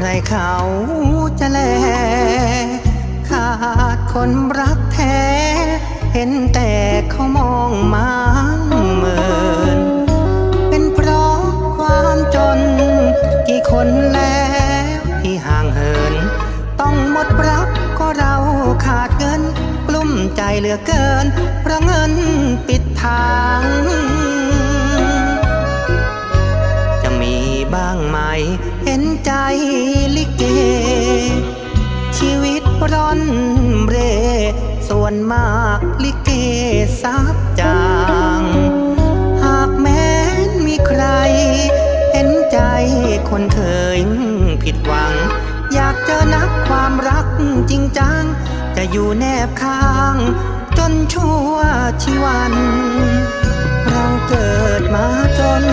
ใครเขาจะแล ขาดคนรักแท้ เห็นแต่เขามองมาเหมิน เป็นเพราะความจน กี่คนแล้วที่ห่างเหิน ต้องหมดรักก็เราขาดเงิน กลุ้มใจเหลือเกิน เพราะเงินปิดทาง วนมากลิเกซับจาง หากแม้นมีใคร เห็นใจคนเคยผิดหวัง อยากเจอนักความรักจริงจัง จะอยู่แนบข้าง จนชั่วชีวัน เราเกิดมาจน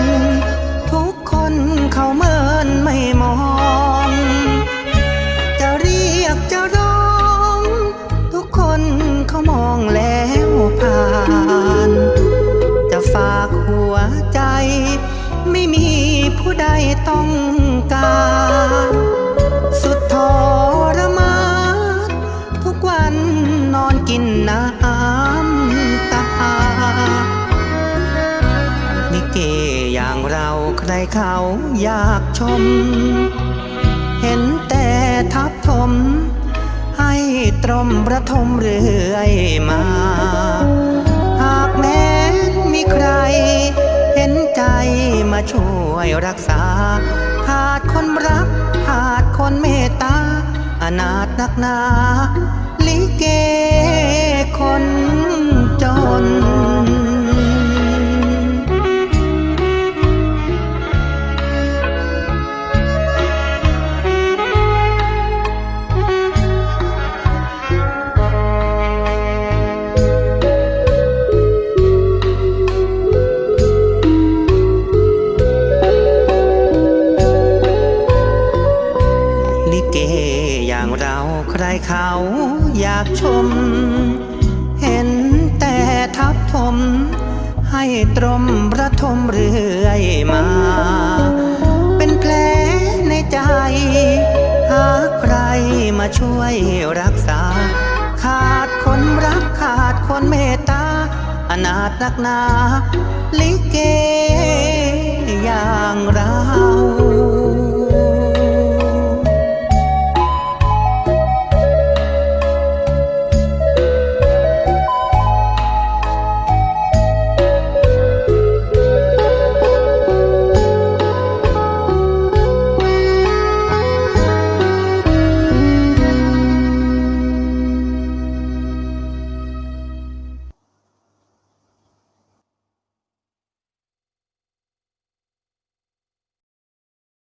ผู้ใดต้องการ สุดทรมานทุกวันนอนกินน้ำตาลิเกอย่างเราใครเขาอยากชม เห็นแต่ทับถม ให้ตรมประทมเรื่อยมา หากแม้นมีใคร มาช่วยรักษา ขาดคนรัก ขาดคนเมตตาอนาถนักหนาลิ ใครเขาอยากชม เห็นแต่ทับถมให้ตรมระทมเรื่อยมา เป็นแผลในใจ หาใครมาช่วยรักษา ขาดคนรักขาดคนเมตตาอนาถนักนา ลิเกอย่างเรา